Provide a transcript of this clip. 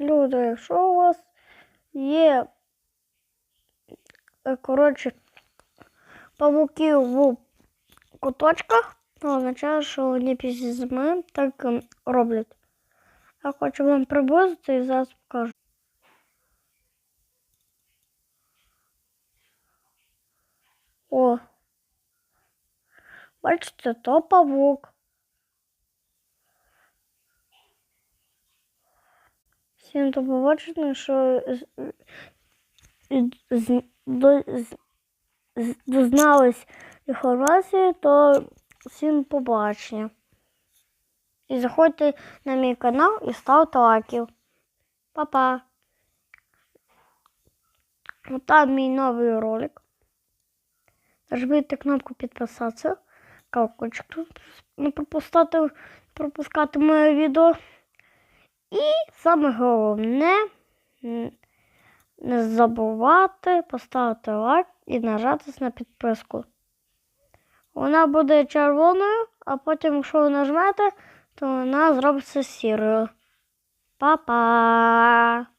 люди, якщо у вас є, е, коротше, павуки в куточках, то означає, що вони після зими так ем, роблять. Я хочу вам приблизити і зараз покажу. О. Бачите, то павук. Всім до побачення, що дознались інформації, то всім побачення. І заходьте на мій канал і ставте лайків. Па-па! Там мій новий ролик. Нажмите кнопку підписатися, колокольчик, не пропускати, пропускати моє відео. І саме головне не забувати поставити лайк і нажатись на підписку. Вона буде червоною, а потім, якщо ви нажмете, то вона зробиться сірою. Па-па!